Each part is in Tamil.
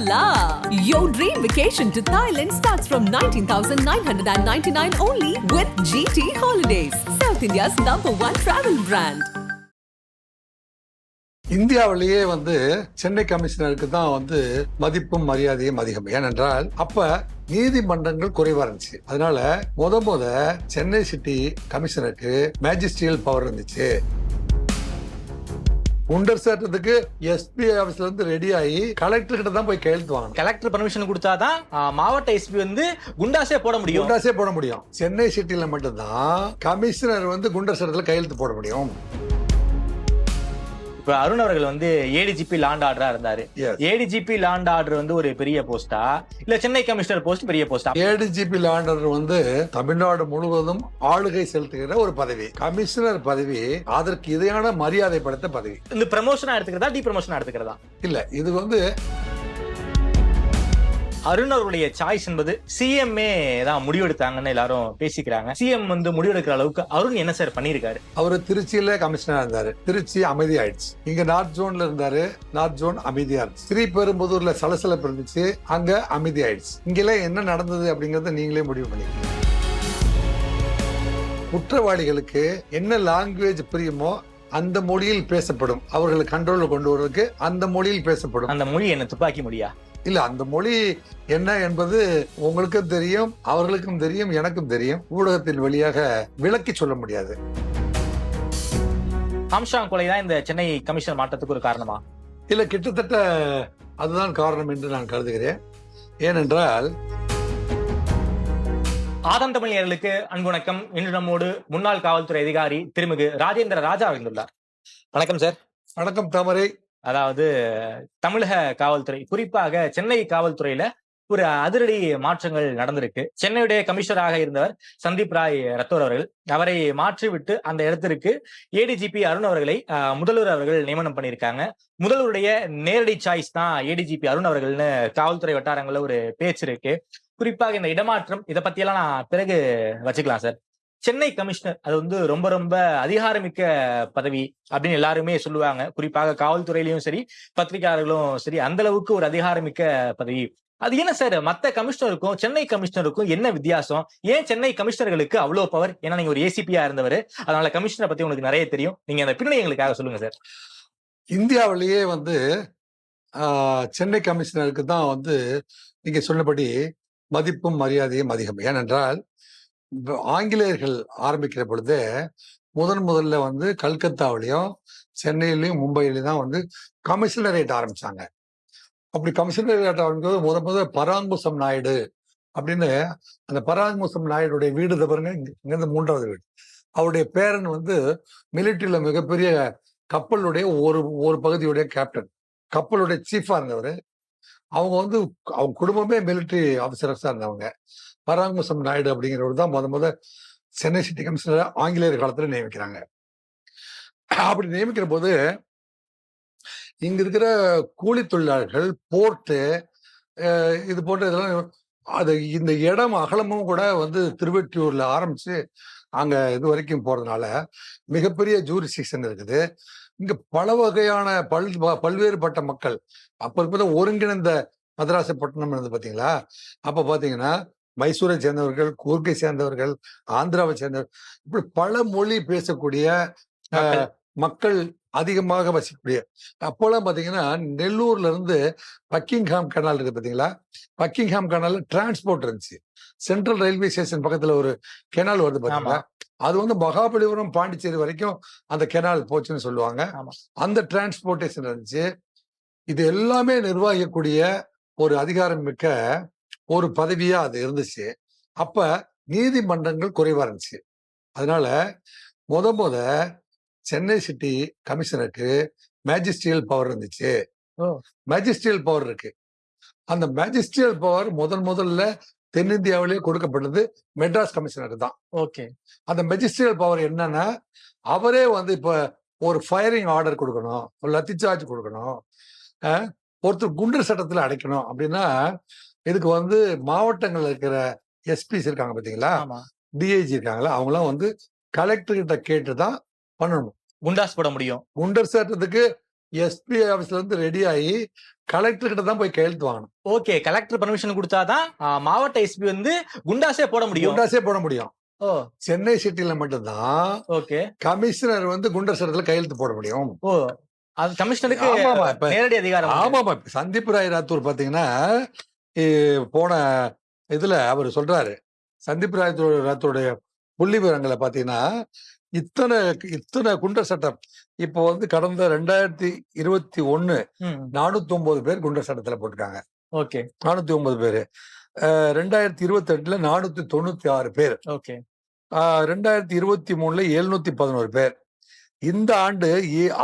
la! Your dream vacation to Thailand starts from 19,999 only with GT Holidays, South India's number one travel brand. இந்தியாவிலேயே வந்து சென்னை கமிஷனருக்கு தான் வந்து மதிப்பும் மரியாதையும் அதிகம் ஏனென்றால் அப்ப நீதிமன்றங்கள் குறைவா இருந்துச்சு அதனால முத முத சென்னை சிட்டி கமிஷனருக்கு மேஜிஸ்ட்ரியல் பவர் இருந்துச்சு குண்டர் சட்டத்துக்கு எஸ்பி ஆபீஸ்ல இருந்து ரெடி ஆகி கலெக்டர் கிட்ட தான் போய் கையெழுத்து வாங்கணும். கலெக்டர் பர்மிஷன் கொடுத்தாதான் மாவட்ட எஸ்பி வந்து குண்டாஸே போட முடியும். குண்டாஸே போட முடியும். சென்னை சிட்டில மட்டும்தான் கமிஷனர் வந்து குண்டர் சட்டத்துல கையெழுத்து போட முடியும். இப்ப அருண் அவர்கள் வந்து ஏடிஜிபி லாண்ட் ஆர்டரா இருந்தாரு. ஏடிஜிபி லாண்ட் ஆர்டர் வந்து ஒரு பெரிய போஸ்டா இல்ல சென்னை கமிஷனர் போஸ்ட் பெரிய போஸ்டா ஏடிஜிபி லாண்டர் வந்து தமிழ்நாடு முழுவதும் ஆளுகை செலுத்துகிற ஒரு பதவி. கமிஷனர் பதவி அதற்கு இதையான மரியாதை படைத்த பதவி. இந்த ப்ரமோஷனா எடுத்துக்கிறதா டி ப்ரமோஷனா எடுத்துக்கிறதா? இல்ல இது வந்து அருண் அவருடைய சாய்ஸ் என்பது சிஎம்ஏ தான் முடிவெடுத்தாங்கன்னு எல்லாரும் பேசிக்கிறாங்க. சிஎம் வந்து முடிவெடுக்கிற அளவுக்கு அருண் என்ன சார் பண்ணியிருக்காரு? அவரு திருச்சியில கமிஷனர் இருந்தாரு. திருச்சி அமைதி ஆயிடுச்சு இங்க நார்த் ஜோன்ல இருந்தாரு. நார்த் ஜோன் அமைதியா இருந்துச்சு. ஸ்ரீபெரும்புதூர்ல சலசலப்பு இருந்துச்சு. அங்க அமைதி ஆயிடுச்சு இங்கெல்லாம் என்ன நடந்தது அப்படிங்கறத நீங்களே முடிவு பண்ணிக்கோங்க. குற்றவாளிகளுக்கு என்ன லாங்குவேஜ் புரியுமோ அந்த மொழியில் பேசப்படும். அவர்களை கண்ட்ரோல்ல கொண்டு வருவதற்கு அந்த மொழியில் பேசப்படும். அந்த மொழி என்ன துப்பாக்கி மொழியா? இல்ல அந்த மொழி என்ன என்பது உங்களுக்கும் தெரியும் அவர்களுக்கும் தெரியும் எனக்கும் தெரியும். ஊடகத்தின் வழியாக விளக்கி சொல்ல முடியாது. ஆம்ஸ்டாங் கொலை தான் இந்த சென்னை கமிஷனர் மாற்றத்துக்கு ஒரு காரணமா? இல்ல கிட்டத்தட்ட அதுதான் காரணம் என்று நான் கருதுகிறேன். ஏனென்றால் ஆதம் தமிழ் நேயர்களுக்கு அன்பு வணக்கம். இன்று நம்மோடு முன்னாள் காவல்துறை அதிகாரி திருமிகு ராஜேந்திர ராஜா வந்துள்ளார் வணக்கம் சார். வணக்கம் தாமரை. அதாவது தமிழக காவல்துறை குறிப்பாக சென்னை காவல்துறையில ஒரு அதிரடி மாற்றங்கள் நடந்திருக்கு. சென்னையுடைய கமிஷனராக இருந்தவர் சந்தீப் ராய் ரத்தோர் அவர்கள். அவரை மாற்றிவிட்டு அந்த இடத்திற்கு ஏடிஜிபி அருண் அவர்களை முதல்வர் அவர்கள் நியமனம் பண்ணியிருக்காங்க. முதல்வருடைய நேரடி சாய்ஸ் தான் ஏடிஜிபி அருண் அவர்கள்னு காவல்துறை வட்டாரங்கள்ல ஒரு பேச்சு இருக்கு. குறிப்பாக இந்த இடமாற்றம் இதை பத்தியெல்லாம் நான் பிறகு வச்சுக்கலாம் சார். சென்னை கமிஷனர் அது வந்து ரொம்ப ரொம்ப அதிகாரமிக்க பதவி அப்படின்னு எல்லாருமே சொல்லுவாங்க. குறிப்பாக காவல்துறையிலயும் சரி பத்திரிகையாளர்களும் சரி அந்த அளவுக்கு ஒரு அதிகாரமிக்க பதவி. அது என்ன சார்? மத்த கமிஷனருக்கும் சென்னை கமிஷனருக்கும் என்ன வித்தியாசம்? ஏன் சென்னை கமிஷனர்களுக்கு அவ்வளவு பவர் ஏன்னா நீங்க ஒரு ஏசிபியா இருந்தவர். அதனால கமிஷனரை பத்தி உங்களுக்கு நிறைய தெரியும். நீங்க அந்த பின்னணி எங்களுக்காக சொல்லுங்க சார். இந்தியாவிலேயே வந்து ஆஹ், சென்னை கமிஷனருக்கு தான் வந்து நீங்க சொன்னபடி மதிப்பும் மரியாதையும் அதிகம். ஏனென்றால் ஆங்கிலேயர்கள் ஆரம்பிக்கிற பொழுது முதன் முதல்ல வந்து கல்கத்தாவிலையும் சென்னையிலையும் மும்பையிலையும் தான் வந்து கமிஷனரேட் ஆரம்பிச்சாங்க. அப்படி கமிஷனரேட் ஆரம்பிக்கிறது முத முத பராங்குசம் நாயுடு அப்படின்னு அந்த பராங்குசம் நாயுடுடைய வீடு பாருங்க இங்க- இங்கிருந்து மூன்றாவது வீடு. அவருடைய பேரன் வந்து மிலிட்டரியில மிகப்பெரிய கப்பலுடைய ஒரு ஒரு பகுதியுடைய கேப்டன். கப்பலுடைய சீஃபா இருந்தவர். அவங்க வந்து அவங்க குடும்பமே மிலிட்டரி ஆஃபீஸர்ஸா இருந்தவங்க. பராமசம் நாயுடு அப்படிங்கிறவர் தான் முத முத சென்னை சிட்டி கமிஷனரை ஆங்கிலேயர் காலத்தில் நியமிக்கிறாங்க. அப்படி நியமிக்கிற போது இங்க இருக்கிற கூலி தொழிலாளர்கள் போர்ட்டு இது போன்ற இதெல்லாம் அது இந்த இடம் அகலமும் கூட வந்து திருவெட்டியூர்ல ஆரம்பிச்சு அங்க இது வரைக்கும் போறதுனால மிகப்பெரிய ஜூரி சீசன் இருக்குது. இங்க பல வகையான பல் பல்வேறுபட்ட மக்கள் அப்ப இருப்பத ஒருங்கிணைந்த மதராசப்பட்டினம் இருந்தது பாத்தீங்களா? அப்ப பாத்தீங்கன்னா மைசூரை சேர்ந்தவர்கள் கூர்க்கை சேர்ந்தவர்கள் ஆந்திராவை சேர்ந்தவர்கள் இப்படி பல மொழி பேசக்கூடிய மக்கள். அதிகமாக வசிக்கக்கூடிய. அப்போல்லாம் பாத்தீங்கன்னா நெல்லூர்ல இருந்து பக்கிங்ஹாம் கனால் இருக்கு பாத்தீங்களா? பக்கிங்ஹாம் கனால்ல டிரான்ஸ்போர்ட் இருந்துச்சு. சென்ட்ரல் ரயில்வே ஸ்டேஷன் பக்கத்துல ஒரு கெனால் வருது பாத்தீங்களா? அது வந்து மகாபலிபுரம் பாண்டிச்சேரி வரைக்கும் அந்த கெனால் போச்சுன்னு சொல்லுவாங்க. அந்த டிரான்ஸ்போர்ட்டேஷன் இருந்துச்சு. இது எல்லாமே நிர்வகிக்கக்கூடிய ஒரு அதிகாரம் மிக்க ஒரு பதவியா அது இருந்துச்சு. அப்ப நீதிமன்றங்கள் குறைவா இருந்துச்சு. அதனால முத முத சென்னை சிட்டி கமிஷனருக்கு மேஜிஸ்ட்ரியல் பவர் இருந்துச்சு. மேஜிஸ்ட்ரியல் பவர் இருக்கு. அந்த மேஜிஸ்ட்ரியல் பவர் முதன் முதல்ல தென்னிந்தியாவிலேயே கொடுக்கப்பட்டது மெட்ராஸ் கமிஷனருக்கு தான். ஓகே. அந்த மெஜிஸ்ட்ரியல் பவர் என்னன்னா அவரே வந்து இப்ப ஒரு ஃபயரிங் ஆர்டர் கொடுக்கணும் ஒரு லத்தி சார்ஜ் கொடுக்கணும் ஒருத்தர் குண்டர் சட்டத்துல அடைக்கணும் அப்படின்னா இதுக்கு வந்து மாவட்டங்கள்ல இருக்கிற எஸ்பிஸ் இருக்காங்க பாத்தீங்களா? ஆமா. டிஐஜி இருக்காங்களா அவங்களாம் வந்து கலெக்டர் கிட்ட கேட்டு தான் பண்ணணும். குண்டாஸ் போட முடியும். குண்டர் சட்டத்துக்கு எஸ்பி ஆபீஸ்ல இருந்து ரெடி ஆகி கலெக்டர் கிட்ட தான் போய் கையெழுத்து வாங்கணும். ஓகே கலெக்டர் பர்மிஷன் கொடுத்தாதான் மாவட்ட எஸ்பி வந்து குண்டாஸே போட முடியும். குண்டாஸே போட முடியும். ஓ. சென்னை சிட்டில மட்டும்தான் ஓகே. கமிஷனர் வந்து குண்டர் சட்டத்துல கையெழுத்து போட முடியும். ஓ அது கமிஷனருக்கு நேரடி அதிகாரம். உண்டு. ஆமாமா சந்தீப் ராய் ராத்தூர் பாத்தீங்கன்னா போன இதுல அவர் சொல்றாரு. சந்தீப் ராத்தூருடைய புள்ளி விவரங்களை பாத்தீங்கன்னா இத்தனை இத்தனை குண்டர் சட்டம். இப்போ வந்து கடந்த ரெண்டாயிரத்தி இருபத்தி ம், நானூத்தி ஒன்பது பேர் குண்டர் சட்டத்துல போட்டிருக்காங்க. ஓகே. நானூத்தி ஒன்பது பேரு ரெண்டாயிரத்தி இருபத்தி எட்டுல நானூத்தி தொண்ணூத்தி ஆறு பேர். ஓகே. ரெண்டாயிரத்தி இருபத்தி மூணுல எழுநூத்தி பதினோரு பேர். இந்த ஆண்டு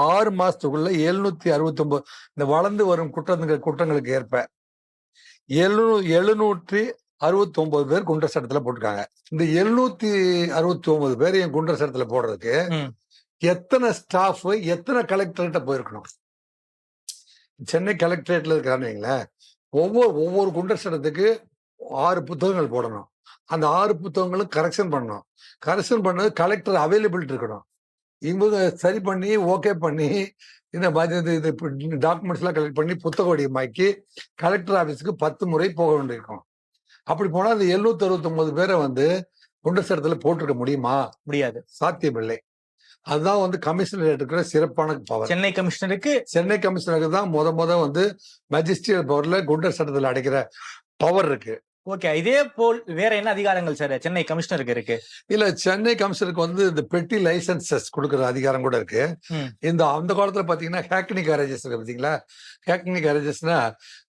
ஆறு மாசத்துக்குள்ள எழுநூத்தி அறுபத்தி ஒன்பது இந்த வளர்ந்து வரும் குற்றங்கள் குற்றங்களுக்கு ஏற்ப எழுநூ எழுநூற்றி அறுபத்தி ஒன்பது பேர் குண்டர் சட்டத்துல போட்டிருக்காங்க. இந்த எழுநூத்தி அறுபத்தி ஒன்பது பேரையும் குண்டர் சட்டத்துல போடுறதுக்கு. எத்தனை ஸ்டாஃப் எத்தனை கலெக்டர்கிட்ட போயிருக்கணும்? சென்னை கலெக்டரேட்ல இருக்கிறான்னு ஒவ்வொரு ஒவ்வொரு குண்டர் சட்டத்துக்கு ஆறு புத்தகங்கள் போடணும். அந்த ஆறு புத்தகங்களும் கரெக்ஷன் பண்ணணும். கரெக்ஷன் பண்ணது கலெக்டர் அவைலபிலிட்டி இருக்கணும். இவங்க சரி பண்ணி ஓகே பண்ணி இந்த மாதிரி இது டாக்குமெண்ட்ஸ் எல்லாம் கலெக்ட் பண்ணி புத்தக வடிவமாக்கி கலெக்டர் ஆபீஸ்க்கு பத்து முறை போக வேண்டியிருக்கும். அப்படி போனா அந்த எழுநூத்தி அறுபத்தி ஒன்பது பேரை வந்து குண்டர் சட்டத்துல போட்டிருக்க முடியுமா? முடியாது. சாத்தியமில்லை. அதுதான் வந்து கமிஷனர் இருக்கிற சிறப்பான பவர் சென்னை கமிஷனருக்கு சென்னை கமிஷனருக்கு தான் முத முத வந்து மேஜிஸ்ட்ரேட் பவர்ல குண்டர் சட்டத்தில் அடைக்கிற பவர் இருக்கு. ஓகே இதே போல் வேற என்ன அதிகாரங்கள் சார் சென்னை கமிஷனருக்கு இருக்கு. இல்ல சென்னை கமிஷனருக்கு வந்து இந்த பெட்டி லைசன்சஸ் கொடுக்கற அதிகாரம் கூட இருக்கு. இந்த அந்த காலத்துல பாத்தீங்கன்னா ஹேக்னி கேரேஜஸ் இருக்கு பாத்தீங்களா? ஹேக்னி கேரேஜஸ்னா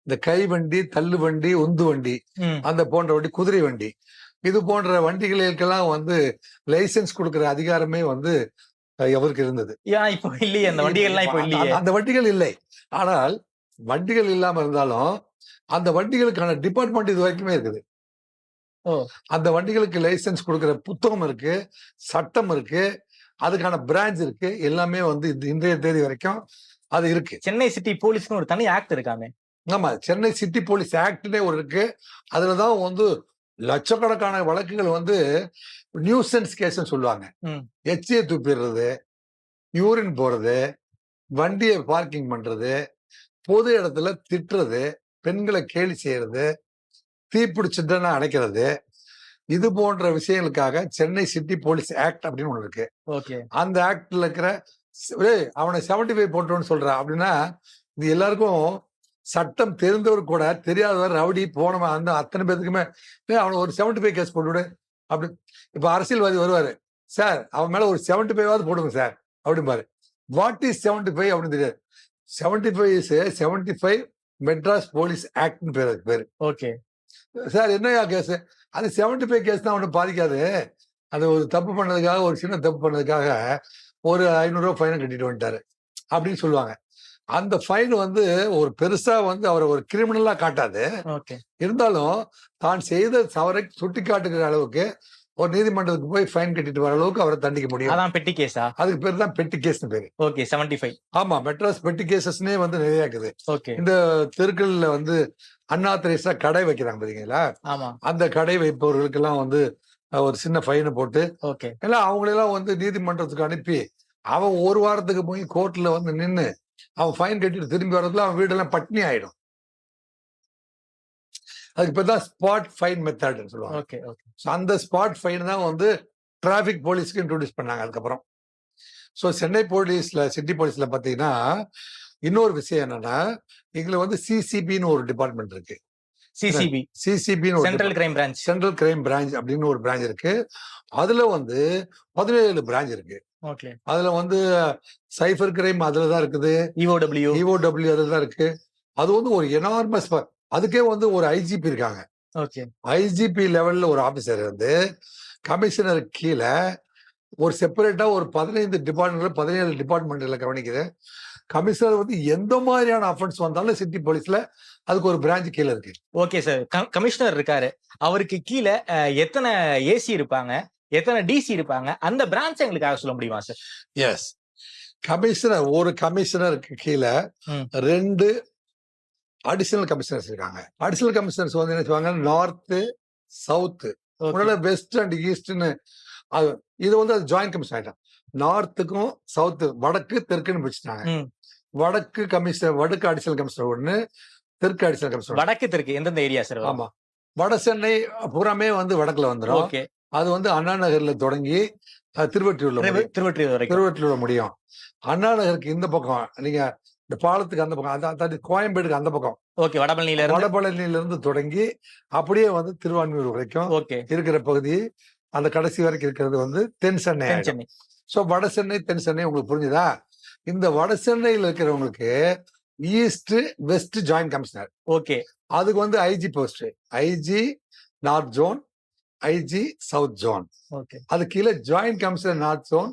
இந்த கை வண்டி தள்ளு வண்டி உந்து வண்டி அந்த போன்ற வண்டி குதிரை வண்டி. இது போன்ற வண்டிகளுக்கெல்லாம் வந்து லைசென்ஸ் கொடுக்கிற அதிகாரமே வந்து எவருக்கு இருந்தது? இப்போ இல்லையே அந்த இல்லையே. அந்த வண்டிகள் இல்லை. ஆனால் வண்டிகள் இல்லாம இருந்தாலும் அந்த வண்டிகளுக்கான டிபார்ட்மெண்ட் இது வரைக்குமே இருக்குது. அந்த வண்டிகளுக்கு லைசென்ஸ் கொடுக்கிற புத்தகம் இருக்கு சட்டம் இருக்கு அதுக்கான பிரான்ச் இருக்கு எல்லாமே வந்து இன்றைய தேதி வரைக்கும் அது இருக்கு. சென்னை சிட்டி போலீஸ்னு ஒரு தனி ஆக்ட் இருக்காமே. ஆமா சென்னை சிட்டி போலீஸ் ஆக்ட்னே ஒரு இருக்கு. அதுலதான் வந்து லட்சக்கணக்கான வழக்குகள் வந்து நியூசன்ஸ் கேஸ்ன்னு சொல்லுவாங்க. எச்சியை துப்பிடுறது யூரின் போறது வண்டியை பார்க்கிங் பண்றது பொது இடத்துல திட்டுறது பெண்களை கேலி செய்யறது தீப்பிடிச்சிட்டுன்னா அடைக்கிறது இது போன்ற விஷயங்களுக்காக சென்னை சிட்டி போலீஸ் ஆக்ட் அப்படின்னு ஒண்ணு இருக்கு. ஓகே. அந்த ஆக்ட்ல இருக்கிற அவனை செவன்டி ஃபைவ் போட்டோன்னு சொல்றான் அப்படின்னா இது எல்லாருக்கும் சட்டம் தெரிந்தவர் கூட தெரியாதவர் ரவுடி போனவன் அந்த அத்தனை பேத்துக்குமே "ஏய், அவனை ஒரு செவன்டி ஃபைவ் கேஸ் போட்டுவிடு அப்படி இப்ப அரசியல்வாதி வருவாரு சார் அவன் மேல ஒரு செவன்டி ஃபைவாவது போடுங்க சார் அப்படிம்பாரு. வாட் இஸ் செவன்டி ஃபைவ் அப்படின்னு தெரியாது. Seventy five is seventy five Madras police ஆக்ட்னு பேர் அதுக்கு பேரு. ஓகே. சார் என்னையா கேஸ்? அது செவன்டி ஃபைவ் கேஸ் தான் ஒன்றும் பாதிக்காது. அது ஒரு தப்பு பண்ணதுக்காக ஒரு சின்ன தப்பு பண்ணதுக்காக ஒரு ஐநூறுரூவா ஃபைனை கட்டிட்டு வந்துட்டாரு. அப்படின்னு சொல்லுவாங்க. அந்த ஃபைன் வந்து ஒரு பெருசா வந்து அவரை ஒரு கிரிமினலா காட்டாது. ஓகே. இருந்தாலும் தான் செய்த தவறை சுட்டி காட்டுகிற அளவுக்கு ஒரு நீதிமன்றத்துக்கு போய் ஃபைன் கட்டிட்டு வர அளவுக்கு அவரை தண்டிக்க முடியும். அதான் பெட்டி கேஸா அதுக்கு பேர் தான் பெட்டி கேஸ்னு பேரு. ஓகே செவன்டி ஃபைவ் ஆமா மெட்ராஸ் பெட்டி கேசஸ்னே வந்து நிறைய இருக்குது. ஓகே இந்த தெருக்கள்ல வந்து அண்ணா திரேசா கடை வைக்கிறாங்க பாத்தீங்களா? ஆமா. அந்த கடை வைப்பவர்களுக்கெல்லாம் வந்து அஹ், ஒரு சின்ன ஃபைனை போட்டு ஓகே எல்லாம் அவங்களெல்லாம் வந்து நீதிமன்றத்துக்கு அனுப்பி அவன் ஒரு வாரத்துக்கு போய் கோர்ட்ல வந்து நின்னு அவன் ஃபைன் கட்டிட்டு திரும்பி வரதுல அவன் வீடெல்லாம் பட்னி ஆயிடும். அதுக்கு பேர் தான் ஸ்பாட் ஃபைன் மெத்தட்னு சொல்லுவாங்க. ஓகே ஓகே So, அந்த ஸ்பாட் ஃபைன் தான் வந்து டிராஃபிக் போலீஸ்க்கு இன்ட்ரோடியூஸ் பண்ணாங்க அதுக்கப்புறம். ஸோ சென்னை போலீஸ்ல சிட்டி போலீஸ்ல பாத்தீங்கன்னா இன்னொரு விஷயம் என்னன்னா இதுல வந்து சிசிபின்னு ஒரு டிபார்ட்மெண்ட் இருக்கு. CCB சிசிபின்னு central crime branch central crime branch அப்படின்னு ஒரு பிரான்ச் இருக்கு. அதுல வந்து பதினேழு பிரான்ச் இருக்கு. ஓகே அதுல வந்து சைபர் கிரைம் அதுல தான் இருக்குது இஓடபிள்யூ இஓடபிள்யூ அதுல தான் இருக்கு. அது வந்து ஒரு எனார்மஸ் அதுக்கே வந்து ஒரு ஐஜிபி இருக்காங்க. ஓகே. ஐஜிபி லெவல்ல ஒரு ஆபீசர் வந்து கமிஷனர் கீழே ஒரு செப்பரேட்டா ஒரு பதினைந்து டிபார்ட்மெண்ட்ல பதினேழு டிபார்ட்மெண்ட்ல கவனிக்குது. கமிஷனர் வந்து எந்த மாதிரியான அஃபென்ஸ் வந்தாலும் சிட்டி போலீஸ்ல அதுக்கு ஒரு பிரான்ச் கீழே இருக்கு. Okay sir. கமிஷனர் இருக்காரு. அவருக்கு கீழே எத்தனை ஏசி இருப்பாங்க எத்தனை டிசி இருப்பாங்க அந்த பிரான்ச் எங்களுக்காக சொல்ல முடியுமா சார்? எஸ் கமிஷனர் ஒரு கமிஷனருக்கு கீழே. ரெண்டு அடிஷனல் கமிஷனர்ஸ் இருக்காங்க. அடிஷனல் கமிஷனர்ஸ் வந்து என்ன செய்வாங்க? நார்த்து சவுத்து முன்னாடி வெஸ்ட் அண்ட் ஈஸ்ட்னு அது இது வந்து அது ஜாயிண்ட் கமிஷன் ஆயிட்டான் நார்த்துக்கும் சவுத்து வடக்கு தெற்குன்னு பிரிச்சுட்டாங்க. வடக்கு கமிஷனர் வடக்கு அடிஷனல் கமிஷனர் ஒண்ணு தெற்கு அடிஷனல் கமிஷனர். வடக்கு தெற்கு எந்தெந்த ஏரியா சார் ஆமா. வட சென்னை புறமே வந்து வடக்குல வந்துடும் அது வந்து அண்ணா நகர்ல தொடங்கி திருவொற்றியூர்ல. திருவற்றியூர் திருவொற்றியூர்ல முடியும். அண்ணா நகருக்கு இந்த பக்கம் நீங்க இந்த பாலத்துக்கு அந்த பக்கம் அதாவது கோயம்பேடுக்கு அந்த பக்கம். ஓகே வடபழனியில வடபழனியில இருந்து தொடங்கி அப்படியே வந்து திருவான்மியூர் வரைக்கும் இருக்கிற பகுதி அந்த கடைசி வரைக்கும் இருக்கிறது வந்து தென் சென்னை ஸோ வட சென்னை தென் சென்னை உங்களுக்கு புரிஞ்சுதா? இந்த வட சென்னையில் இருக்கிறவங்களுக்கு east west joint commissioner okay. அதுக்கு வந்து IG post IG north zone IG south zone okay. அது கீழே joint commissioner north zone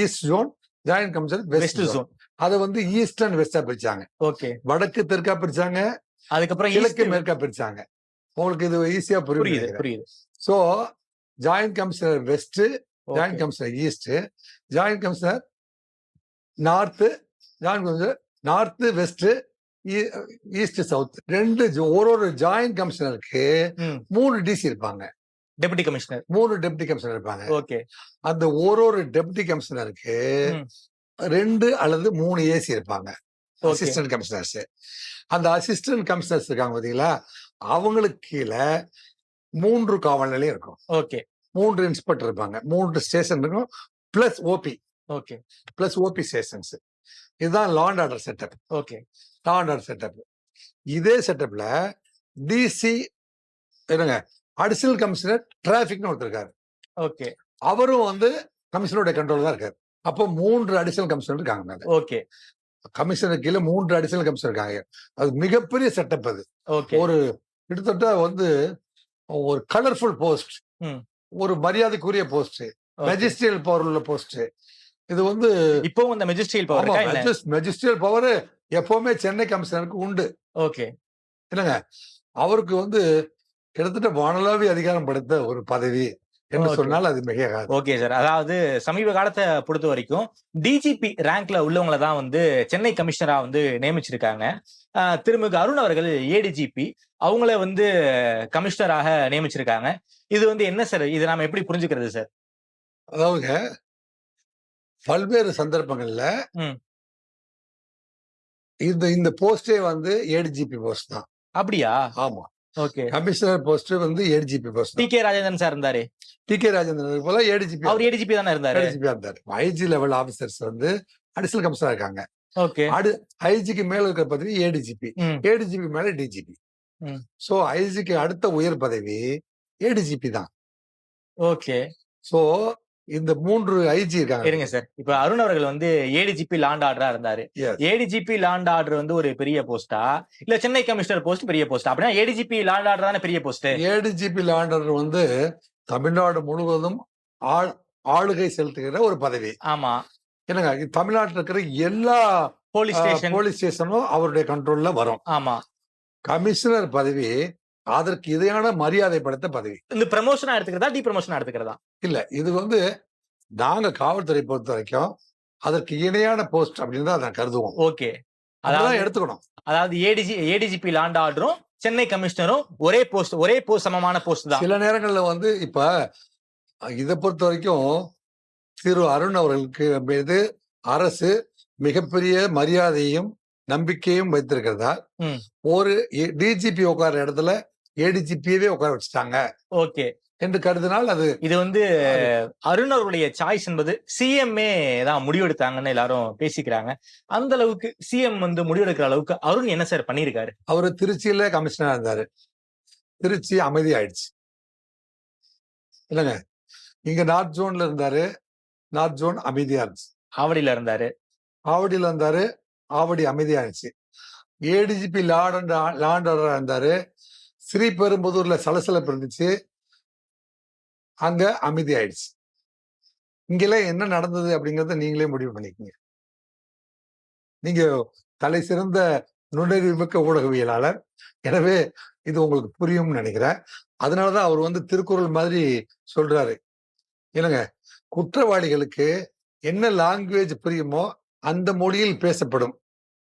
east zone joint commissioner west zone அதை வந்து ஈஸ்ட் அண்ட் வெஸ்டா பிரிச்சாங்க. ஓகே. வடக்கு தெற்கா பிரிச்சாங்க. அதுக்கப்புறம் கிழக்கு மேற்கா பிரிச்சாங்க. உங்களுக்கு இது ஈஸியா புரியுது புரியுது so joint commissioner west Okay. Commissioner east joint commissioner north joint commissioner north west east south ரெண்டு ஒரு ஒரு ஜாயிண்ட் கமிஷனருக்கு. மூணு டிசி இருப்பாங்க. டெபுட்டி கமிஷனர் மூணு டெப்டி கமிஷனர் இருப்பாங்க. ஓகே. அந்த ஒரு ஒரு டெப்டி கமிஷனருக்கு. ரெண்டு அல்லது மூணு ஏசி இருப்பாங்க. அசிஸ்டன்ட் கமிஷனர்ஸ் அந்த அசிஸ்டன்ட் கமிஷனர்ஸ் இருக்காங்க பாத்தீங்களா? அவங்களுக்கு கீழே மூன்று காவல் நிலையம் இருக்கும். ஓகே. மூன்று இன்ஸ்பெக்டர் இருப்பாங்க. மூன்று ஸ்டேஷன் இருக்கும். Plus OP okay. Plus OP stations இதுதான் law and order setup okay. Law and order setup இதே செட்டப்ல டிசி இருங்க. அடிஷனல் கமிஷனர் டிராபிக்னு ஒருத்தர் இருக்காரு. ஓகே. அவரும் வந்து கமிஷனருடைய கண்ட்ரோல் தான் இருக்காரு. அப்போ மூன்று அடிஷனல் கமிஷனர் இருக்காங்க ஓகே. கமிஷனர் கீழே மூன்று அடிஷனல் கமிஷனர் இருக்காங்க. அது மிகப்பெரிய செட்டப் அது. ஓகே. ஒரு கிட்டத்தட்ட வந்து ஒரு கலர்ஃபுல் போஸ்ட். ஒரு மரியாதைக்குரிய போஸ்ட். மெஜிஸ்ட்ரியல் பவர் உள்ள போஸ்ட் இது வந்து இப்போவும் அந்த மெஜிஸ்ட்ரியல் பவர் மெஜிஸ்ட்ரியல் பவர் எப்பவுமே சென்னை கமிஷனருக்கு உண்டு. ஓகே. என்னங்க? அவருக்கு வந்து கிட்டத்தட்ட வானளாவி அதிகாரம் படைத்த ஒரு பதவி. என்று. சொன்னால் அது மிகையாகாது. ஓகே சார் அதாவது சமீப காலத்தை பொறுத்த வரைக்கும் டிஜிபி ரேங்க்ல உள்ளவங்கள தான் வந்து சென்னை கமிஷனரா வந்து நியமிச்சிருக்காங்க. திருமிகு அருண் அவர்கள் ஏடிஜிபி அவங்கள வந்து கமிஷனராக நியமிச்சிருக்காங்க. இது வந்து என்ன சார் இது நாம எப்படி புரிஞ்சுக்கிறது சார் அதாவதுங்க பல்வேறு சந்தர்ப்பங்கள்ல. இந்த இந்த போஸ்டே வந்து ஏடிஜிபி போஸ்ட் தான். அப்படியா? ஆமா. ஓகே. கமிஷனர் போஸ்ட் வந்து ADGP post T K Rajendran sir இருந்தாரு. டி கே ராஜேந்திரன் போல ஏடிஜிபி அவர் ஏடிஜிபி தானே இருந்தாரு? ஏடிஜிபி இருந்தார். ஐஜி லெவல் ஆபீசர்ஸ் வந்து அடிஷனல் கமிஷனர் இருக்காங்க. ஓகே. அடு ஐஜிக்கு மேல இருக்கிற பதவி ஏடிஜிபி. ஏடிஜிபி மேல டிஜிபி. சோ ஐஜிக்கு அடுத்த உயர் பதவி ஏடிஜிபி தான். ஓகே. சோ இந்த மூன்று ஐஜி இருக்காங்க. இருங்க சார். இப்ப அருண் அவர்கள் வந்து ஏடிஜிபி லாண்ட் ஆர்டரா இருந்தாரு. ஏடிஜிபி லாண்ட் ஆர்டர் வந்து ஒரு பெரிய போஸ்டா இல்ல சென்னை கமிஷனர் போஸ்ட் பெரிய போஸ்டா அப்படின்னா ஏடிஜிபி லாண்ட் ஆர்டர் தானே பெரிய போஸ்ட் ஏடிஜிபி லாண்டர் வந்து தமிழ்நாடு முழுவதும் ஆள்- ஆளுகை செலுத்துகிற ஒரு பதவி. ஆமா. என்னங்க தமிழ்நாட்டில் இருக்கிற எல்லா போலீஸ் ஸ்டேஷன் போலீஸ் ஸ்டேஷனும் அவருடைய கண்ட்ரோல்ல வரும். ஆமா. கமிஷனர் பதவி அதற்கு இதையான மரியாதை படைத்த பதவி. இந்த ப்ரமோஷனா எடுத்துக்கிறதா டி ப்ரமோஷனா எடுத்துக்கிறதா? இல்ல இது வந்து நாங்க காவல்துறை பொறுத்த வரைக்கும் அதற்கு இணையான போஸ்ட் அப்படின்னு தான் நான் கருதுவோம். ஓகே. அதான் எடுத்துக்கணும். அதாவது ஏடிஜி ஏடிஜிபி லாண்ட் ஆர்டரும் சென்னை கமிஷனரும் ஒரே போஸ்ட் ஒரே போஸ்ட் சமமான போஸ்ட் தான். சில நேரங்கள்ல வந்து இப்ப இதை பொறுத்த வரைக்கும் திரு அருண் அவர்களுக்கு மீது அரசு மிகப்பெரிய மரியாதையும் நம்பிக்கையும் வைத்திருக்கிறதா. ஒரு டிஜிபி உட்கார இடத்துல ஏடிஜிபியவே உட்கார வச்சுட்டாங்க. ஓகே. என்று கருதினால் அது இது வந்து அருண் அவருடைய சாய்ஸ் என்பது சிஎம்ஏ தான் முடிவெடுத்தாங்கன்னு எல்லாரும் பேசிக்கிறாங்க. அந்த அளவுக்கு சிஎம் வந்து முடிவெடுக்கிற அளவுக்கு அருண் என்ன சார் பண்ணியிருக்காரு? அவரு திருச்சியில கமிஷனரா இருந்தாரு. திருச்சி அமைதி ஆயிடுச்சு. இல்லைங்க. இங்க நார்த் ஜோன்ல இருந்தாரு. நார்த் ஜோன் அமைதியா இருந்துச்சு. ஆவடியில இருந்தாரு. ஆவடியில இருந்தாரு. ஆவடி அமைதியா இருந்துச்சு ஏடிஜிபி லார்ட் அண்ட் லாண்டரா இருந்தாரு. ஸ்ரீபெரும்புதூர்ல சலசலப்பு இருந்துச்சு. அங்க அமைதி ஆயிடுச்சு. இங்கெல்லாம் என்ன நடந்தது அப்படிங்கறத நீங்களே முடிவு பண்ணிக்கோங்க. நீங்க தலை சிறந்த நுண்ணறிவு மிக்க ஊடகவியலாளர். எனவே இது உங்களுக்கு புரியும்னு நினைக்கிறேன். அதனாலதான் அவர் வந்து திருக்குறள் மாதிரி சொல்றாரு. என்னங்க குற்றவாளிகளுக்கு என்ன லாங்குவேஜ் புரியுமோ அந்த மொழியில் பேசப்படும்.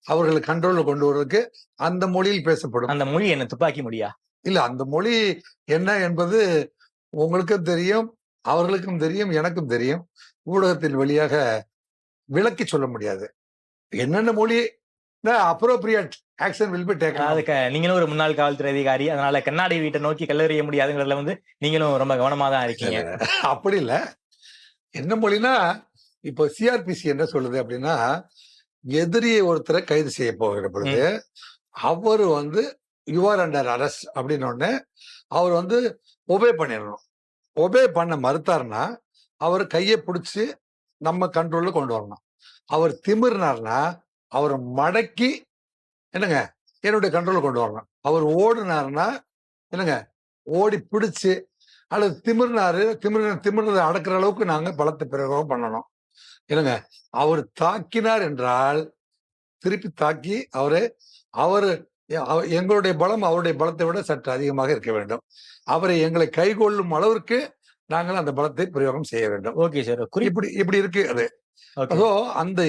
அவர்களை கண்ட்ரோல்ல கொண்டு வர்றதுக்கு அந்த மொழியில் பேசப்படும். அந்த மொழி என்ன துப்பாக்கி மொழியா? இல்ல அந்த மொழி என்ன என்பது உங்களுக்கும் தெரியும் அவர்களுக்கும் தெரியும் எனக்கும் தெரியும். ஊடகத்தின் வழியாக விளக்கி சொல்ல முடியாது. என்னென்ன மொழி appropriate action will be taken அதுக்கு நீங்களும் ஒரு முன்னாள் காவல்துறை அதிகாரி அதனால கண்ணாடி வீட்டை நோக்கி கல்லறிய முடியாதுங்கிறதுல வந்து நீங்களும் ரொம்ப கவனமா தான் இருக்கீங்க அப்படி இல்ல. என்ன மொழினா இப்போ சிஆர்பிசி என்ன சொல்லுது அப்படின்னா எதிரியை ஒருத்தரை கைது செய்ய போகிற பொழுது அவர் வந்து யுவர் அண்டர் அரஸ்ட் அப்படின்னு அவர் வந்து ஒபே பண்ணிடணும். ஒபே பண்ண மறுத்தாருன்னா அவர் கையை பிடிச்சி நம்ம கண்ட்ரோல்ல கொண்டு வரணும். அவர் திமிர்னார்னா அவர் மடக்கி என்னங்க? என்னுடைய கண்ட்ரோல் கொண்டு வரணும். அவர் ஓடுனாருன்னா என்னங்க? ஓடி பிடிச்சு அல்லது திமிர்னாரு திமிர் திமிர்னதை அடக்குற அளவுக்கு நாங்கள் பலத்தை பிரயோகம் பண்ணணும். என்னங்க? அவர் தாக்கினார் என்றால் திருப்பி தாக்கி அவரு அவரு எங்களுடைய பலம் அவருடைய பலத்தை விட சற்று அதிகமாக இருக்க வேண்டும். அவரை எங்களை கைகொள்ளும் அளவிற்கு நாங்கள் அந்த பலத்தை பிரயோகம் செய்ய வேண்டும். Okay sir. இப்படி இப்படி இருக்கு அது. அதோ அந்த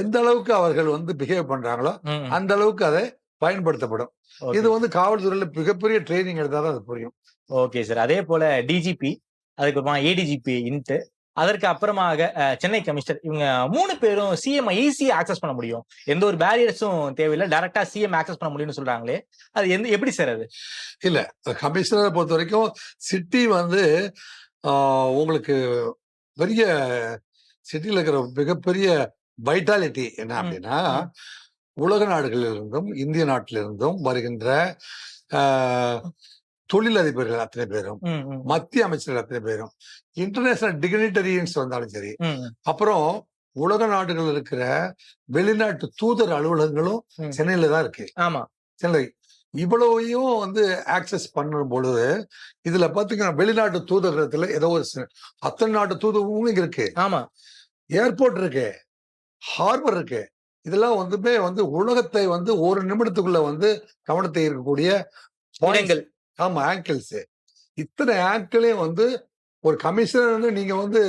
எந்த அளவுக்கு அவர்கள் வந்து பிஹேவ் பண்றாங்களோ அந்த அளவுக்கு அதை பயன்படுத்தப்படும். இது வந்து காவல்துறையில மிகப்பெரிய ட்ரைனிங் எடுத்தாதான் அது புரியும். Okay sir. அதே போல டிஜிபி அதுக்கப்புறமா ஏடிஜிபி இன்ட்டு அதற்கு அப்புறமாக சென்னை கமிஷனர் இவங்க மூணு பேரும் சிஎம் ஈஸியா ஆக்சஸ் பண்ண முடியும். எந்த ஒரு பேரியர்ஸும் தேவையில்லை. டைரக்டா சிஎம் ஆக்சஸ் பண்ண முடியும்னு சொல்றாங்களே. அது எந்த எப்படி சார் அது? கமிஷனரை பொறுத்த வரைக்கும் சிட்டி வந்து உங்களுக்கு பெரிய சிட்டியில் இருக்கிற மிகப்பெரிய வைட்டாலிட்டி என்ன அப்படின்னா. உலக நாடுகளிலிருந்தும் இந்திய நாட்டிலிருந்தும் வருகின்ற தொழிலதிபர்கள் அத்தனை பேரும் மத்திய அமைச்சர்கள் அத்தனை பேரும் இன்டர்நேஷனல் டிக்னிட்டரியன்ஸ் வந்தாலும் சரி. அப்புறம் உலக நாடுகள் இருக்கிற வெளிநாட்டு தூதர் அலுவலகங்களும். சென்னையில தான் இருக்கு. ஆமா. சென்னை. இவ்வளவையும் வந்து ஆக்சஸ் பண்ணும் பொழுது இதுல பாத்தீங்கன்னா வெளிநாட்டு தூதரகத்துல ஏதோ ஒரு அத்தனை நாட்டு தூதரகமும் இங்க இருக்கு. ஆமா. ஏர்போர்ட் இருக்கு. ஹார்பர் இருக்கு. இதெல்லாம் வந்துமே வந்து உலகத்தை வந்து ஒரு நிமிடத்துக்குள்ள வந்து கவனத்தை இருக்கக்கூடிய ஆமா ஆங்கிள்ஸ். இத்தனை ஆங்கிளையும் வந்து ஒரு கமிஷனர் நீங்க வந்து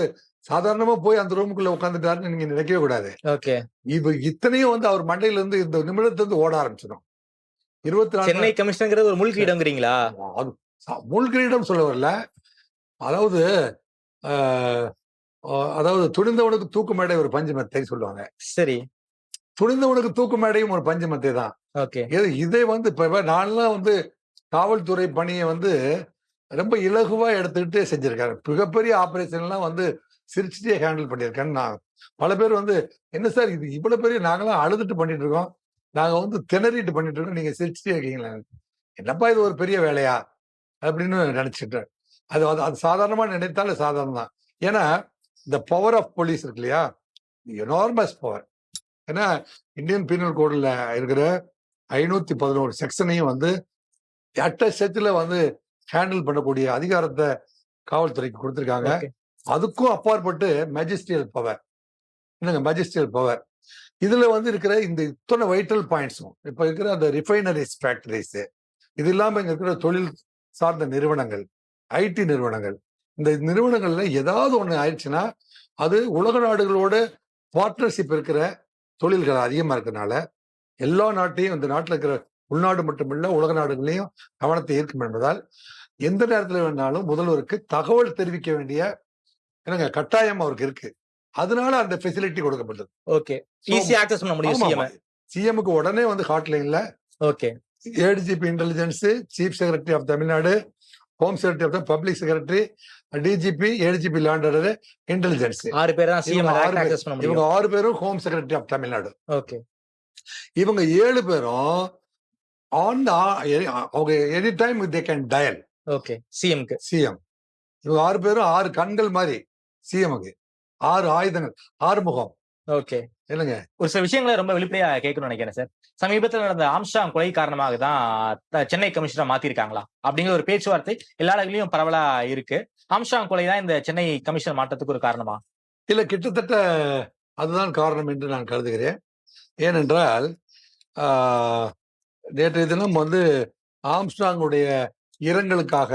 சாதாரணமா போய் அந்த ரூமுக்குள்ள உட்காந்துட்டாருன்னு நீங்க நினைக்கவே கூடாது. ஓகே. இப்ப இத்தனையும் வந்து அவர் மண்டையில இருந்து இந்த நிமிடத்துல இருந்து ஓட ஆரம்பிச்சிடும் இருபத்தி நாலு சென்னை கமிஷனருங்கிறது ஒரு முழுக்க இடங்கிறீங்களா அது மூழ்கிடம் சொல்ல வரல. அதாவது அதாவது துணிந்தவனுக்கு தூக்கு மேடை ஒரு பஞ்சு மெத்தை சொல்லுவாங்க. சரி. துணிந்தவனுக்கு தூக்கு மேடையும் ஒரு பஞ்சு மெத்தை தான். ஓகே. இது இதை வந்து இப்ப நான்லாம் வந்து காவல்துறை பணியை வந்து ரொம்ப இலகுவா எடுத்துக்கிட்டு செஞ்சிருக்காரு. மிகப்பெரிய ஆப்ரேஷன்லாம் வந்து சிரிச்சுட்டே ஹேண்டில் பண்ணியிருக்கேன்னு நான் பல பேர் வந்து என்ன சார் இது இவ்வளவு பெரிய நாங்களாம் அழுதுட்டு பண்ணிட்டு இருக்கோம் நாங்க வந்து திணறிட்டு பண்ணிட்டு இருக்கோம் நீங்க சிரிச்சுட்டே இருக்கீங்களா? என்னப்பா இது ஒரு பெரிய வேலையா? அப்படின்னு நினைச்சிட்டேன் அது அது- அது சாதாரணமா நினைத்தாலும் சாதாரணம் தான் ஏன்னா இந்த பவர் ஆஃப் போலீஸ் இருக்கு இல்லையா? எனார்மஸ் பவர் ஏன்னா இந்தியன் பீனல் கோடில் இருக்கிற ஐநூத்தி பதினோரு செக்ஷனையும் வந்து அட்ட செத்துல வந்து ஹேண்டில் பண்ணக்கூடிய அதிகாரத்தை காவல்துறைக்கு கொடுத்திருக்காங்க. அதுக்கும் அப்பாற்பட்டு மேஜிஸ்ட்ரியல் பவர். என்னங்க? Magisterial power. இதுல வந்து இருக்கிற இந்த இத்தனை வைட்டல் பாயிண்ட்ஸும் இப்ப இருக்கிற அந்த ரிஃபைனரிஸ் ஃபேக்டரிஸ் இது இல்லாம இங்க இருக்கிற தொழில் சார்ந்த நிறுவனங்கள் ஐடி நிறுவனங்கள் இந்த நிறுவனங்கள்ல ஏதாவது ஒண்ணு ஆயிடுச்சுன்னா அது உலக நாடுகளோட பார்ட்னர்ஷிப் இருக்கிற தொழில்கள் அதிகமா இருக்கறனால எல்லா நாட்டையும் இந்த நாட்டுல இருக்கிற உள்நாடு மட்டுமில்ல உலக நாடுகளையும் கவனத்தை ஈர்க்கும் என்பதால் எந்த நேரத்துல வேணாலும் முதல்வருக்கு தகவல் தெரிவிக்க வேண்டிய என்னங்க கட்டாயம் அவருக்கு இருக்கு. அதனால அந்த ஃபெசிலிட்டி கொடுக்கப்பட்டது. ஓகே. ஈஸியா ஆக்சஸ் பண்ண முடியும் சிஎம் சிஎம்க்கு உடனே வந்து ஹாட்லைன்ல okay. ADGP intelligence chief secretary of Tamil Nadu home secretary of the public secretary DGP ADGP law and order intelligence ஆறு பேர் இவங்க ஆறு பேரும் home secretary of Tamil Nadu okay. இவங்க ஏழு பேரும் ஆன் அவங்க any time they can dial okay சிஎம்க்கு CM இவங்க ஆறு பேரும் ஆறு கண்கள் மாதிரி சிஎம்க்கு ஆறு ஆயுதங்கள் ஆறு முகம். ஓகே இல்லைங்க ஒரு சில விஷயங்களை ரொம்ப வெளிப்படையா கேட்கணும்னு நினைக்கிறேன் சார் சமீபத்தில் நடந்த ஆம்ஸ்டாங் கொலை காரணமாக தான் த- சென்னை கமிஷனர் மாத்திருக்காங்களா? அப்படிங்கிற ஒரு பேச்சுவார்த்தை எல்லா இடங்களையும் பரவலா இருக்கு. ஆம்ஸ்டாங் கொலை தான் இந்த சென்னை கமிஷனர் மாற்றத்துக்கு ஒரு காரணமா? இல்ல கிட்டத்தட்ட அதுதான் காரணம் என்று நான் கருதுகிறேன். ஏனென்றால் நேற்றைய தினம் வந்து ஆம்ஸ்டாங்குடைய இரங்கலுக்காக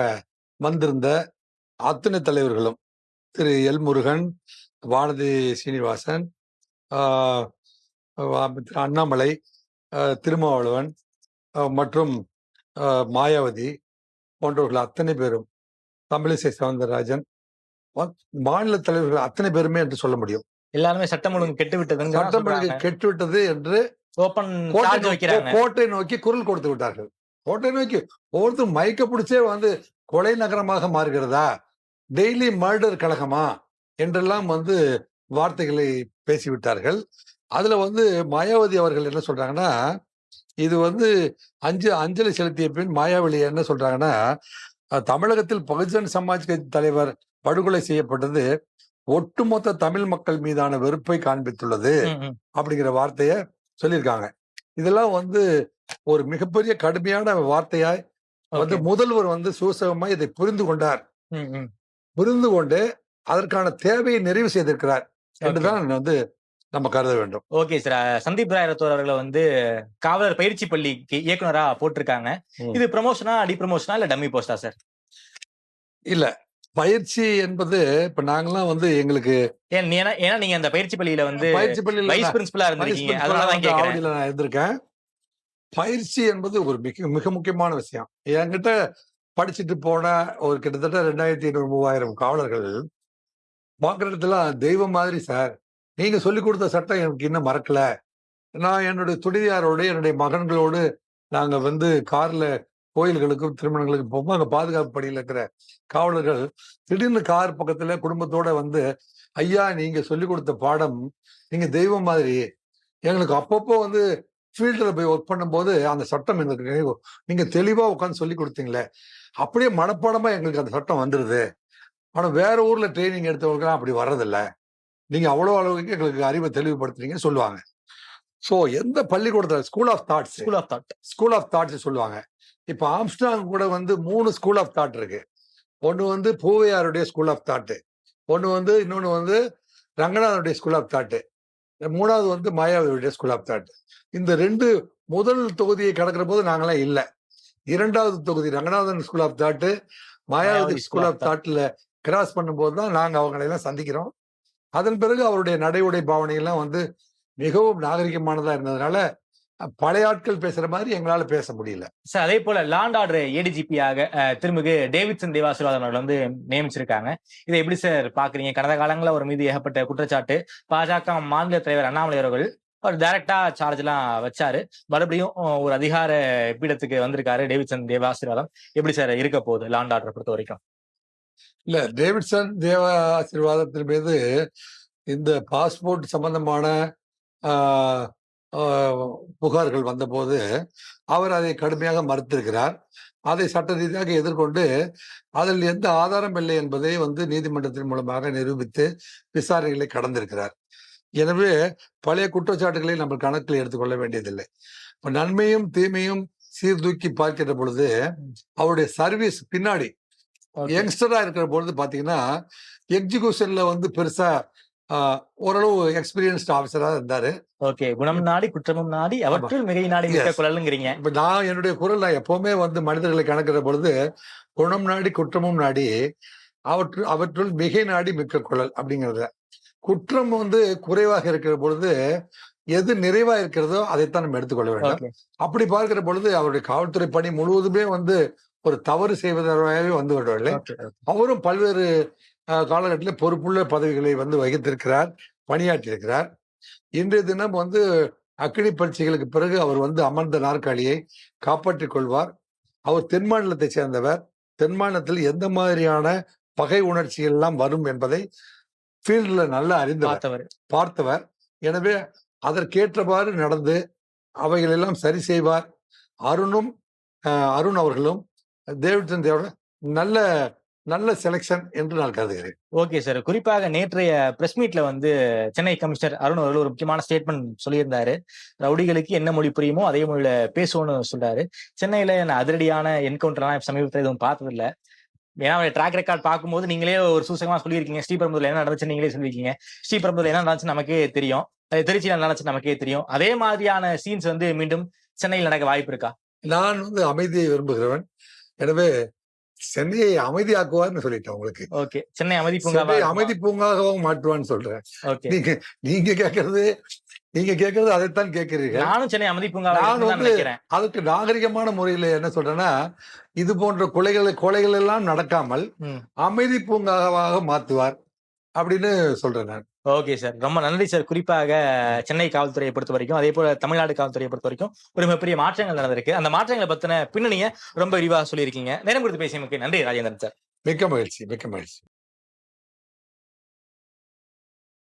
வந்திருந்த அத்தனை தலைவர்களும் திரு. எல். முருகன் வானதி சீனிவாசன் அண்ணாமலை திருமாவளவன் மற்றும் மாயாவதி போன்றவர்கள் அத்தனை பேரும் தமிழிசை சவுந்தரராஜன் மாநில தலைவர்கள் அத்தனை பேருமே என்று சொல்ல முடியும். எல்லாருமே சட்டம் ஒழுங்கு கெட்டு விட்டதுன்னு சட்டம் ஒழுங்கு கெட்டுவிட்டது என்று ஓபன் கோட்டை நோக்கி- குரல் கொடுத்து விட்டார்கள். கோட்டை நோக்கி ஒவ்வொருத்தரும் மயக்க பிடிச்சே வந்து கொலை நகரமாக மாறுகிறதா? Daily murder கழகமா? என்றெல்லாம் வந்து வார்த்தைகளை பேசிவிட்டார்கள். அதுல வந்து மாயாவதி அவர்கள் என்ன சொல்றாங்கன்னா இது வந்து அஞ்சு அஞ்சலி செலுத்திய பின் மாயாவதி என்ன சொல்றாங்கன்னா தமிழகத்தில் பகுஜன் சமாஜ் கட்சி தலைவர் படுகொலை செய்யப்பட்டது ஒட்டுமொத்த தமிழ் மக்கள் மீதான வெறுப்பை காண்பித்துள்ளது. அப்படிங்கிற வார்த்தைய சொல்லியிருக்காங்க இதெல்லாம் வந்து ஒரு மிகப்பெரிய கடுமையான வார்த்தையாய் வந்து. முதல்வர் வந்து சூசகமா இதை புரிந்து கொண்டார். புரிந்து கொண்டு அதற்கான தேவையை நிறைவு செய்திருக்கிறார். என்றுதான் வந்து நம்ம கருத வேண்டும் ஓகே சார் சந்தீப் ராய் ரத்தோர் அவர்களை வந்து காவலர் பயிற்சி பள்ளிக்கு இயக்குனரா போட்டிருக்காங்க. இது ப்ரமோஷனா டி ப்ரமோஷனா இல்ல டம்மி போஸ்டா சார் இல்ல பயிற்சி என்பது இப்ப நாங்கெல்லாம் வந்து எங்களுக்கு ஏன்னா நீங்க அந்த பயிற்சி பள்ளியில வந்து பயிற்சி பள்ளியில வைஸ் பிரின்சிபலா இருந்திருக்கீங்க. அதனால நான் இருந்திருக்கேன். பயிற்சி என்பது ஒரு மிக மிக முக்கியமான விஷயம். என்கிட்ட படிச்சுட்டு போன ஒரு கிட்டத்தட்ட ரெண்டாயிரத்தி ஐநூறு மூவாயிரம் காவலர்கள் பார்க்குற இடத்துல தெய்வம் மாதிரி சார் நீங்க சொல்லி கொடுத்த சட்டம் எனக்கு இன்னும் மறக்கல. நான் என்னுடைய துணியாரோடு என்னுடைய மகன்களோடு நாங்க வந்து கார்ல கோயில்களுக்கும் திருமணங்களுக்கும் போகும்போது அங்க பாதுகாப்பு பணியில் இருக்கிற காவலர்கள் திடீர்னு கார் பக்கத்துல குடும்பத்தோட வந்து ஐயா நீங்க சொல்லி கொடுத்த பாடம் நீங்க தெய்வம் மாதிரி. எங்களுக்கு அப்பப்போ வந்து ஃபீல்டில் போய் ஒர்க் பண்ணும்போது அந்த சட்டம் எங்களுக்கு நினைவு நீங்க தெளிவா உட்காந்து சொல்லி கொடுத்தீங்களே அப்படியே மனப்பாடமா எங்களுக்கு அந்த சட்டம் வந்துருது. ஆனா வேற ஊர்ல ட்ரைனிங் எடுத்தவங்களுக்குலாம் அப்படி வர்றதில்ல. நீங்க அவ்வளவு அளவுக்கு எங்களுக்கு அறிவை தெளிவுபடுத்துறீங்கன்னு சொல்லுவாங்க. ஸோ எந்த பள்ளிக்கூடத்தில் school of thoughts school of thought school of thoughts சொல்லுவாங்க. இப்போ ஆம்ஸ்டாங் கூட வந்து மூணு ஸ்கூல் ஆஃப் தாட் இருக்கு. ஒன்று வந்து பூவையாருடைய ஸ்கூல் ஆஃப் தாட்டு ஒன்று வந்து இன்னொன்று வந்து ரங்கநாதனுடைய ஸ்கூல் ஆஃப் தாட்டு மூணாவது வந்து மாயாவதியுடைய ஸ்கூல் ஆஃப் தாட் இந்த ரெண்டு முதல் தொகுதியை கடக்கிற போது நாங்களாம் இல்லை. இரண்டாவது தொகுதி Ranganathan school of thought Mayawati school of தாட்ல cross பண்ணும்போது தான் நாங்கள் அவங்களை எல்லாம் சந்திக்கிறோம். அதன் பிறகு அவருடைய நடை உடை பாவனை எல்லாம் வந்து மிகவும் நாகரிகமானதா இருந்ததுனால பழைய ஆட்கள் பேசுற மாதிரி எங்களால பேச முடியல. சார் அதே போல லாண்ட் ஆர்டர் ஏடிஜிபியாக திருமிகு டேவிட்சன் தேவாசிர்வாதன் அவர்கள் வந்து நியமிச்சிருக்காங்க. இதை எப்படி சார் பாக்குறீங்க கடந்த காலங்களில் அவர் மீது ஏகப்பட்ட குற்றச்சாட்டு. பாஜக மாநில தலைவர் அண்ணாமலை அவர்கள் அவர் டைரக்டா சார்ஜ் எல்லாம் வச்சாரு. மறுபடியும் ஒரு அதிகார பீடத்துக்கு வந்திருக்காரு டேவிட்சன் தேவாசிர்வாதம் எப்படி சார் இருக்க போகுது லாண்ட் ஆர்டர் பொறுத்த வரைக்கும்? இல்ல டேவிட்சன் தேவ ஆசீர்வாதத்தின் மீது இந்த பாஸ்போர்ட் சம்பந்தமான புகார்கள் வந்தபோது அவர் அதை கடுமையாக மறுத்திருக்கிறார். அதை சட்ட ரீதியாக எதிர்கொண்டு அதில் எந்த ஆதாரம் இல்லை என்பதை வந்து நீதிமன்றத்தின் மூலமாக நிரூபித்து விசாரணைகளை கடந்திருக்கிறார். எனவே பழைய குற்றச்சாட்டுகளை நம்ம கணக்கில் எடுத்துக்கொள்ள வேண்டியதில்லை. இப்ப நன்மையும் தீமையும் சீர்தூக்கி பார்க்கிற பொழுது அவருடைய சர்வீஸ் பின்னாடி. யங்ஸ்டரா இருக்கிற பொழுது பாத்தீங்கன்னா எக்ஸிகியூஷன்ல வந்து பெருசா ஓரளவு எக்ஸ்பீரியன்ஸ்ட் ஆஃபீஸரா இருந்தாரு. ஓகே. குணம் நாடி குற்றமும் நாடி அவற்றுள் மிகை நாடி மிக்க Yes. குழலுங்கிறீங்க இப்ப நான் என்னுடைய குரல் நான் எப்பவுமே வந்து மனிதர்களை கணக்கிற பொழுது குணம் நாடி குற்றமும் நாடி அவற்று அவற்றுள் மிகை நாடி மிக்க குழல் அப்படிங்கிறத. குற்றம் வந்து குறைவாக இருக்கிற பொழுது எது நிறைவா இருக்கிறதோ அதைத்தான் நம்ம எடுத்துக்கொள்ள வேண்டும். அப்படி பார்க்கிற பொழுது அவருடைய காவல்துறை பணி முழுவதுமே வந்து ஒரு தவறு செய்வதாகவே வந்து விடவில்லை அவரும் பல்வேறு காலகட்டத்தில் பொறுப்புள்ள பதவிகளை வந்து வகித்திருக்கிறார் பணியாற்றியிருக்கிறார். இன்றைய தினம் வந்து அக்கினி பரீட்சைகளுக்கு பிறகு அவர் வந்து அமர்ந்த நாற்காலியை காப்பாற்றிக் கொள்வார். அவர் தென் மாநிலத்தை சேர்ந்தவர். தென் மாநிலத்தில் எந்த மாதிரியான பகை உணர்ச்சிகள் எல்லாம் வரும் என்பதை ஃபீல்டில் நல்லா அறிந்தவர் பார்த்தவர். எனவே அதற்கேற்றவாறு நடந்து அவைகள் எல்லாம் சரி செய்வார். அருணும் அருண் அவர்களும் டேவிட்சன் தேவோட நல்ல நல்ல செலெக்ஷன் என்று நான் கருதுகிறேன். ஓகே சார் குறிப்பாக நேற்றைய பிரஸ் மீட்ல வந்து சென்னை கமிஷனர் அருண் அவர்கள் ஒரு முக்கியமான ஸ்டேட்மெண்ட் சொல்லியிருந்தாரு. ரவுடிகளுக்கு என்ன மொழி புரியுமோ அதே மொழியில பேசுவோம்னு சொல்றாரு. சென்னையில நான் அதிரடியான என்கவுண்டர்லாம் சமீபத்தில் எதுவும் பார்த்தது இல்ல ஏன்னா ட்ராக் ரெக்கார்ட் பார்க்கும்போது நீங்களே ஒரு சூசகமா சொல்லியிருக்கீங்க. ஸ்ரீபெரும்புதூர்ல என்ன நடந்துச்சு நீங்களே சொல்லியிருக்கீங்க ஸ்ரீபெரும்புதூர்ல என்ன நடந்துச்சு நமக்கே தெரியும். திருச்சியில என்ன நடந்துச்சு நமக்கே தெரியும். அதே மாதிரியான சீன்ஸ் வந்து மீண்டும் சென்னையில் நடக்க வாய்ப்பு இருக்கா? நான் வந்து அமைதியை விரும்புகிறவன். எனவே சென்னையை அமைதியாக்குவார்னு சொல்லிட்டேன் உங்களுக்கு. ஓகே. சென்னை அமைதி பூங்கா அமைதி பூங்காகவும் மாற்றுவான்னு சொல்றேன். நீங்க நீங்க கேட்கறது நீங்க கேட்கறது அதைத்தான் கேட்கிறீங்க நானும் சென்னை அமைதி பூங்கா நான் வந்து- அதுக்கு நாகரிகமான முறையில என்ன சொல்றேன்னா இது போன்ற கொலைகள் கொலைகள் எல்லாம் நடக்காமல். அமைதி பூங்காவாக மாத்துவார் அப்படின்னு சொல்றேன் நான். Okay sir. ரொம்ப நன்றி சார். குறிப்பாக சென்னை காவல்துறையை பொறுத்த வரைக்கும் அதே போல தமிழ்நாடு காவல்துறையை பொறுத்த வரைக்கும் ஒரு மிகப்பெரிய மாற்றங்கள் நடந்திருக்கு. அந்த மாற்றங்களை பத்தின பின்னணியை ரொம்ப விரிவாக சொல்லியிருக்கீங்க. நேரம் கொடுத்து பேசியமைக்கு நன்றி ராஜேந்திரன் சார். மிக்க மகிழ்ச்சி மிக்க மகிழ்ச்சி.